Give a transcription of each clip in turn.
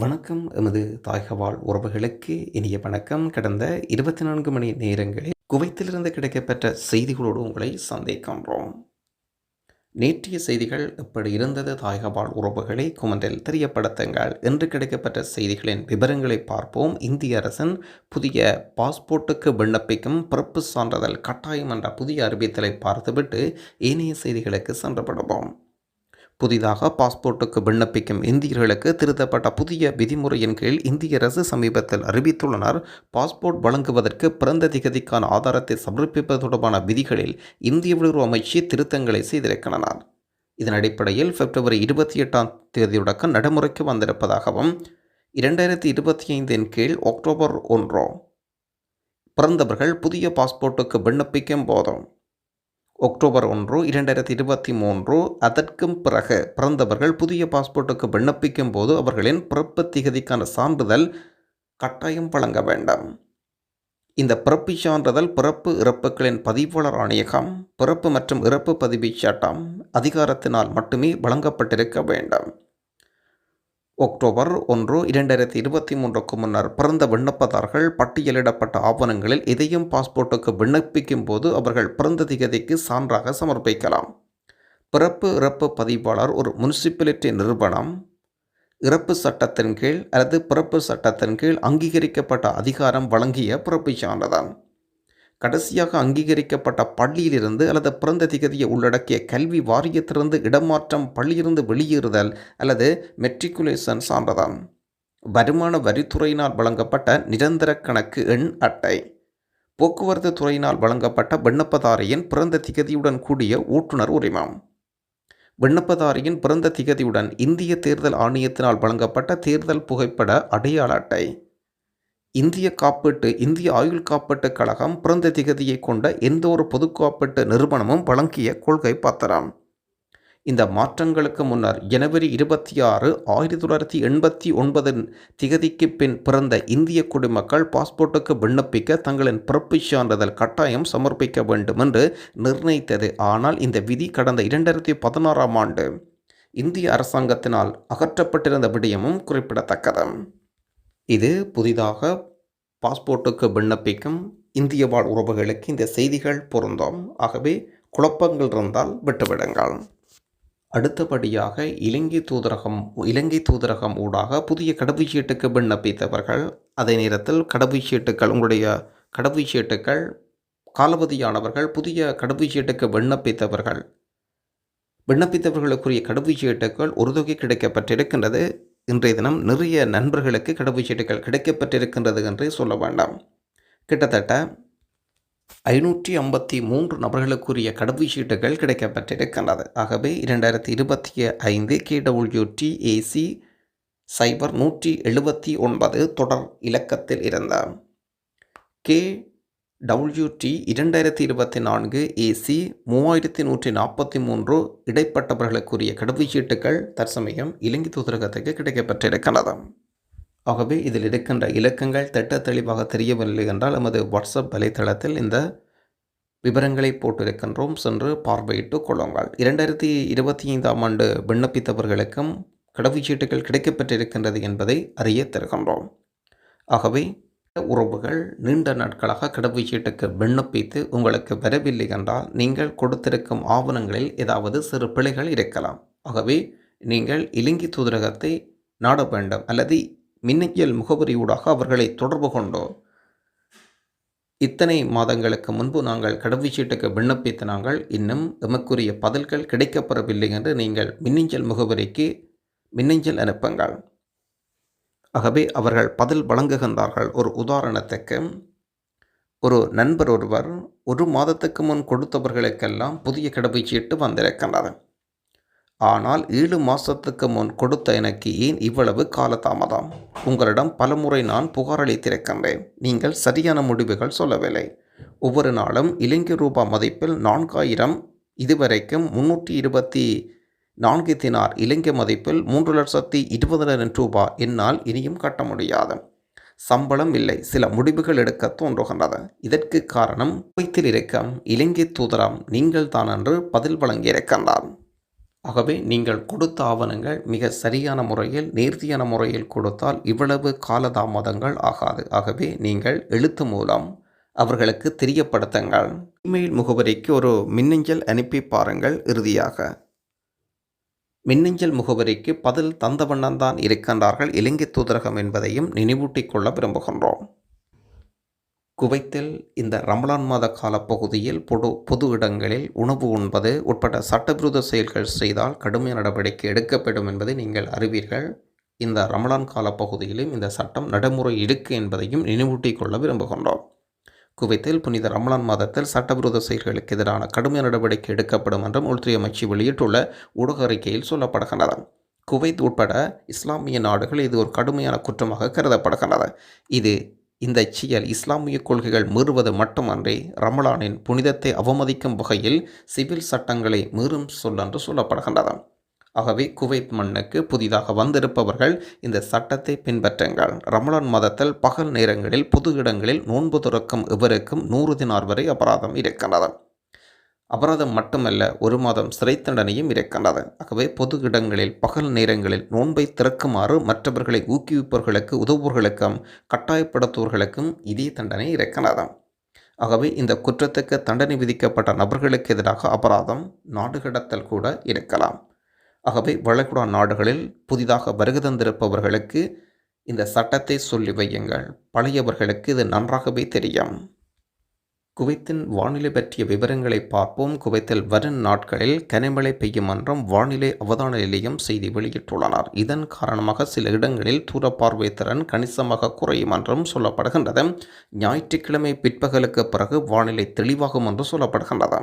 வணக்கம். எமது தாய்கவாழ் உறவுகளுக்கு இனிய வணக்கம். கடந்த இருபத்தி நான்கு மணி நேரங்களில் குவைத்திலிருந்து கிடைக்கப்பெற்ற செய்திகளோடு உங்களை சந்திக்கின்றோம். நேற்றைய செய்திகள் எப்படி இருந்தது? தாயகவாழ் உறவுகளை குமண்டில் தெரியப்படுத்துங்கள். என்று கிடைக்கப்பட்ட செய்திகளின் விவரங்களை பார்ப்போம். இந்திய அரசின் புதிய பாஸ்போர்ட்டுக்கு விண்ணப்பிக்கும் பிறப்பு சான்றிதழ் கட்டாயம் என்ற புதிய அறிவித்தலை பார்த்துவிட்டு ஏனைய செய்திகளுக்கு சென்றப்படுவோம் புதிதாக பாஸ்போர்ட்டுக்கு விண்ணப்பிக்கும் இந்தியர்களுக்கு திருத்தப்பட்ட புதிய விதிமுறையின் கீழ் இந்திய அரசு சமீபத்தில் அறிவித்துள்ளனர். பாஸ்போர்ட் வழங்குவதற்கு பிறந்த திகதிக்கான ஆதாரத்தை சமர்ப்பிப்பது தொடர்பான விதிகளில் இந்திய வெளியுறவு அமைச்சு திருத்தங்களை செய்திருக்கின்றனர். இதன் அடிப்படையில் பிப்ரவரி இருபத்தி எட்டாம் தேதியுடக்க நடைமுறைக்கு வந்திருப்பதாகவும் இரண்டாயிரத்தி இருபத்தி ஐந்தின் கீழ் அக்டோபர் ஒன்றோ பிறந்தவர்கள் புதிய பாஸ்போர்ட்டுக்கு விண்ணப்பிக்கும் போதும் அக்டோபர் ஒன்று இரண்டாயிரத்தி இருபத்தி மூன்று. அதற்கும் பிறகு பிறந்தவர்கள் புதிய பாஸ்போர்ட்டுக்கு விண்ணப்பிக்கும் போது அவர்களின் பிறப்பு திகதிக்கான சான்றிதழ் கட்டாயம் வழங்க வேண்டும். இந்த பிறப்பு சான்றிதழ் பிறப்பு இறப்புகளின் பதிவாளர் ஆணையகம் பிறப்பு மற்றும் இறப்பு பதிவு சட்டம் அதிகாரத்தினால் மட்டுமே வழங்கப்பட்டிருக்க வேண்டும். அக்டோபர் ஒன்று இரண்டாயிரத்தி இருபத்தி மூன்றுக்கு முன்னர் பிறந்த விண்ணப்பதாரர்கள் பட்டியலிடப்பட்ட ஆவணங்களில் இதயம் பாஸ்போர்ட்டுக்கு விண்ணப்பிக்கும் போது அவர்கள் பிறந்த திகதிக்கு சான்றாக சமர்ப்பிக்கலாம். பிறப்பு இறப்பு பதிவாளர் ஒரு முனிசிபாலிட்டி நிறுவனம். இறப்பு சட்டத்தின் கீழ் அல்லது பிறப்பு சட்டத்தின் கீழ் அங்கீகரிக்கப்பட்ட அதிகாரம் வழங்கிய பிறப்பு சான்றுதான் கடைசியாக அங்கீகரிக்கப்பட்ட பள்ளியிலிருந்து அல்லது பிறந்த திகதியை உள்ளடக்கிய கல்வி வாரியத்திலிருந்து இடமாற்றம் பள்ளியிலிருந்து வெளியேறுதல் அல்லது மெட்ரிகுலேஷன் சான்றதாம். வருமான வரித்துறையினால் வழங்கப்பட்ட நிரந்தர கணக்கு எண் அட்டை. போக்குவரத்து துறையினால் வழங்கப்பட்ட விண்ணப்பதாரியின் பிறந்த திகதியுடன் கூடிய ஓட்டுநர் உரிமம். விண்ணப்பதாரியின் பிறந்த திகதியுடன் இந்திய தேர்தல் ஆணையத்தினால் வழங்கப்பட்ட தேர்தல் புகைப்பட அடையாள அட்டை. இந்திய காப்பீட்டு இந்திய ஆயுள் காப்பீட்டுக் கழகம் பிறந்த திகதியை கொண்ட எந்த ஒரு பொது காப்பீட்டு நிறுவனமும் வழங்கிய கொள்கை பத்திரம். இந்த மாற்றங்களுக்கு முன்னர் ஜனவரி இருபத்தி ஆறு ஆயிரத்தி தொள்ளாயிரத்தி எண்பத்தி ஒன்பதின் திகதிக்கு பின் பிறந்த இந்திய குடிமக்கள் பாஸ்போர்ட்டுக்கு விண்ணப்பிக்க தங்களின் பிறப்பு சான்றிதழ் கட்டாயம் சமர்ப்பிக்க வேண்டும் என்று நிர்ணயித்தது. ஆனால் இந்த விதி கடந்த இரண்டாயிரத்தி பதினாறாம் ஆண்டு இந்திய அரசாங்கத்தினால் அகற்றப்பட்டிருந்த விடயமும் குறிப்பிடத்தக்கது. இது புதிதாக பாஸ்போர்ட்டுக்கு விண்ணப்பிக்கும் இந்திய வாழ் உறவுகளுக்கு இந்த செய்திகள் பொருந்தும். ஆகவே குழப்பங்கள் இருந்தால் விட்டுவிடுங்கள். அடுத்தபடியாக இலங்கை தூதரகம் இலங்கை தூதரகம் ஊடாக புதிய கடவுச்சீட்டுக்கு விண்ணப்பித்தவர்கள் அதே நேரத்தில் கடவுச்சீட்டுக்கள் உங்களுடைய கடவுச்சீட்டுக்கள் காலவதியானவர்கள் புதிய கடவுச்சீட்டுக்கு விண்ணப்பித்தவர்கள். விண்ணப்பித்தவர்களுக்குரிய கடவுச்சீட்டுகள் ஒரு தொகை கிடைக்கப்பட்டிருக்கின்றது. இன்றைய தினம் நிறைய நண்பர்களுக்கு கடவுச்சீட்டுகள் கிடைக்கப்பட்டிருக்கின்றது என்று சொல்ல வேண்டாம். கிட்டத்தட்ட ஐநூற்றி ஐம்பத்தி மூன்று நபர்களுக்குரிய கடவுச்சீட்டுகள் கிடைக்கப்பட்டிருக்கின்றது. ஆகவே இரண்டாயிரத்தி இருபத்தி ஐந்து கேடபிள்யூடி ஏசி சைபர் நூற்றி எழுபத்தி ஒன்பது தொடர் இலக்கத்தில் இருந்த கே டபிள்யூடி இரண்டாயிரத்தி இருபத்தி நான்கு ஏசி மூவாயிரத்தி நூற்றி நாற்பத்தி மூன்று இடைப்பட்டவர்களுக்குரிய கடவுச்சீட்டுகள் தற்சமயம் இலங்கை தூதரகத்துக்கு கிடைக்கப்பட்டிருக்கிறது ஆகவே இதில் இருக்கின்ற இலக்கங்கள் திட்ட தெளிவாக தெரியவில்லை என்றால் நமது வாட்ஸ்அப் வலைத்தளத்தில் இந்த விவரங்களை போட்டிருக்கின்றோம். சென்று பார்வையிட்டு கொள்ளுங்கள். இரண்டாயிரத்தி இருபத்தி ஐந்தாம் ஆண்டு விண்ணப்பித்தவர்களுக்கும் கடவுச்சீட்டுகள் கிடைக்கப்பட்டிருக்கின்றது என்பதை அறிய தருகின்றோம். ஆகவே உறவுகள் நீண்ட நாட்களாக கடவுச்சீட்டுக்கு விண்ணப்பித்து உங்களுக்கு வரவில்லை என்றால் நீங்கள் கொடுத்திருக்கும் ஆவணங்களில் ஏதாவது சிறு பிழைகள் இருக்கலாம். ஆகவே நீங்கள் இலங்கை தூதரகத்தை நாட வேண்டும் அல்லது மின்னஞ்சல் முகவரியூடாக அவர்களை தொடர்பு கொண்டோ. இத்தனை மாதங்களுக்கு முன்பு நாங்கள் கடவுச்சீட்டுக்கு விண்ணப்பித்த நாங்கள் இன்னும் எமக்குரிய பதில்கள் கிடைக்கப்பெறவில்லை என்று நீங்கள் மின்னஞ்சல் முகவரிக்கு மின்னஞ்சல் அனுப்புங்கள். ஆகவே அவர்கள் பதில் வழங்குகின்றார்கள். ஒரு உதாரணத்துக்கு ஒரு நண்பர் ஒருவர் ஒரு மாதத்துக்கு முன் கொடுத்தவர்களுக்கெல்லாம் புதிய கடவுச்சீட்டு வந்திருக்கின்றது ஆனால் ஏழு மாதத்துக்கு முன் கொடுத்த எனக்கு ஏன் இவ்வளவு காலதாமதம்? உங்களிடம் பலமுறை நான் புகாரளித்திருக்கின்றேன் நீங்கள் சரியான முடிவுகள் சொல்லவில்லை. ஒவ்வொரு நாளும் இலங்கை ரூபா மதிப்பில் நான்காயிரம் இதுவரைக்கும் முன்னூற்றி இருபத்தி நான்கு தினார் இலங்கை மதிப்பில் மூன்று லட்சத்தி இருபதாயிரம் ரூபாய் என்னால் இனியும் கட்ட முடியாது. சம்பளம் இல்லை. சில முடிவுகள் எடுக்க தோன்றுகின்றது இதற்கு காரணம் குவைத்தில் இருக்கும் இலங்கை தூதரம் நீங்கள் தான் என்று பதில் வழங்கியிருக்கின்றார். ஆகவே நீங்கள் கொடுத்த ஆவணங்கள் மிக சரியான முறையில் நேர்த்தியான முறையில் கொடுத்தால் இவ்வளவு காலதாமதங்கள் ஆகாது. ஆகவே நீங்கள் எழுத்து மூலம் அவர்களுக்கு தெரியப்படுத்துங்கள். இமெயில் முகவரிக்கு ஒரு மின்னஞ்சல் அனுப்பி பாருங்கள் இறுதியாக. மின்னஞ்சல் முகவரிக்கு பதில் தந்த வண்ணம்தான் இருக்கின்றார்கள் இலங்கை தூதரகம் என்பதையும் நினைவூட்டிக் கொள்ள விரும்புகின்றோம். குவைத்தில் இந்த ரமலான் மாத காலப்பகுதியில் பொது பொது இடங்களில் உணவு உண்பது உட்பட சட்டவிரோத செயல்கள் செய்தால் கடுமையான நடவடிக்கை எடுக்கப்படும் என்பதை நீங்கள் அறிவீர்கள். இந்த ரமலான் காலப்பகுதியிலும் இந்த சட்டம் நடைமுறை இருக்கு என்பதையும் நினைவூட்டிக் கொள்ள விரும்புகின்றோம். குவைத்தில் புனித ரமலான் மாதத்தில் சட்டவிரோத செயல்களுக்கு எதிரான கடுமையான நடவடிக்கை எடுக்கப்படும் என்றும் உள்துறை அமைச்சு வெளியிட்டுள்ள ஊடக அறிக்கையில் சொல்லப்படுகின்றது. குவைத் உட்பட இஸ்லாமிய நாடுகள் இது ஒரு கடுமையான குற்றமாக கருதப்படுகின்றது. இது இந்த செயல் இஸ்லாமிய கொள்கைகள் மீறுவது மட்டுமன்றி ரமலானின் புனிதத்தை அவமதிக்கும் வகையில் சிவில் சட்டங்களை மீறும் சொல் என்று சொல்லப்படுகின்றது. ஆகவே குவைத் மண்ணுக்கு புதிதாக வந்திருப்பவர்கள் இந்த சட்டத்தை பின்பற்றுங்கள். ரமலான் மாதத்தில் பகல் நேரங்களில் பொது இடங்களில் நோன்பு துறக்கும் இவருக்கும் நூறு தினார் வரை அபராதம் இருக்கின்றது. அபராதம் மட்டுமல்ல ஒரு மாதம் சிறை தண்டனையும் இருக்கின்றது. ஆகவே பொது இடங்களில் பகல் நேரங்களில் நோன்பை திறக்குமாறு மற்றவர்களை ஊக்குவிப்பவர்களுக்கு உதவுபவர்களுக்கும் கட்டாயப்படுத்துவர்களுக்கும் இதே தண்டனை இருக்கின்றது. ஆகவே இந்த குற்றத்துக்கு தண்டனை விதிக்கப்பட்ட நபர்களுக்கு எதிராக அபராதம் நாடு கடத்தல் கூட இருக்கலாம். ஆகவே வளைகுடா நாடுகளில் புதிதாக வருகை தந்திருப்பவர்களுக்கு இந்த சட்டத்தை சொல்லி வையுங்கள். பழையவர்களுக்கு இது நன்றாகவே தெரியும். குவைத்தின் வானிலை பற்றிய விவரங்களை பார்ப்போம். குவைத்தில் வரும் நாட்களில் கனிமழை பெய்யும் என்றும் வானிலை அவதான நிலையம் செய்தி வெளியிட்டுள்ளனர். இதன் காரணமாக சில இடங்களில் தூரப்பார்வை திறன் கணிசமாக குறையும் என்றும் சொல்லப்படுகின்றது. ஞாயிற்றுக்கிழமை பிற்பகலுக்கு பிறகு வானிலை தெளிவாகும் என்று சொல்லப்படுகின்றது.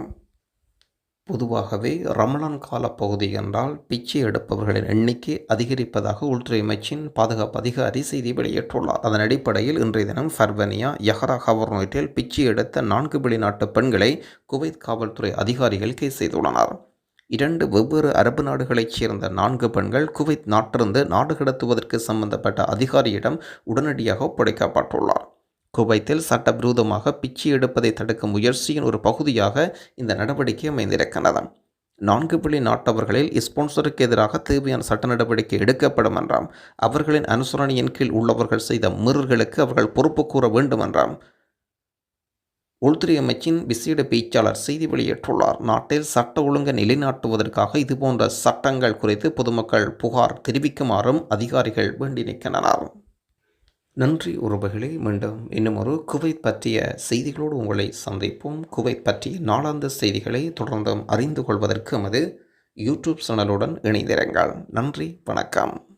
பொதுவாகவே ரமலான் கால பகுதி என்றால் பிச்சை எடுப்பவர்களின் எண்ணிக்கை அதிகரிப்பதாக உள்துறை அமைச்சின் பாதுகாப்பு அதிகாரி செய்தி வெளியிட்டுள்ளார். அதன் அடிப்படையில் இன்றைய தினம் ஃபர்வனியா யஹரா கவர்னேட்டில் பிச்சை எடுத்த நான்கு வெளிநாட்டு பெண்களை குவைத் காவல்துறை அதிகாரிகள் கைது செய்துள்ளனர். இரண்டு வெவ்வேறு அரபு நாடுகளைச் சேர்ந்த நான்கு பெண்கள் குவைத் நாட்டிலிருந்து நாடு கடத்துவதற்கு சம்பந்தப்பட்ட அதிகாரியிடம் உடனடியாக ஒப்படைக்கப்பட்டுள்ளார். குவைத்தில் சட்டவிரோதமாக பிச்சை எடுப்பதை தடுக்கும் முயற்சியின் ஒரு பகுதியாக இந்த நடவடிக்கை அமைந்திருக்கிறது. நான்கு புள்ளி நாட்டவர்களில் ஸ்பான்சருக்கு எதிராக தேவையான சட்ட நடவடிக்கை எடுக்கப்படும் என்றாம். அவர்களின் அனுசரணையின் கீழ் உள்ளவர்கள் செய்த மீறல்களுக்கு அவர்கள் பொறுப்பு கூற வேண்டும் என்றாம். உள்துறை அமைச்சின் விசேட பேச்சாளர் செய்தி வெளியிட்டுள்ளார். நாட்டில் சட்ட ஒழுங்கை நிலைநாட்டுவதற்காக இதுபோன்ற சட்டங்கள் குறித்து பொதுமக்கள் புகார் தெரிவிக்குமாறும் அதிகாரிகள் வேண்டி நிற்கின்றனர். நன்றி உறவுகளே மீண்டும் இன்னும் ஒரு குவைத் பற்றிய செய்திகளோடு உங்களை சந்திப்போம். குவைத் பற்றிய நாளாந்த செய்திகளை தொடர்ந்தும் அறிந்து கொள்வதற்கு நமது யூடியூப் சேனலுடன் இணைந்திருங்கள். நன்றி வணக்கம்.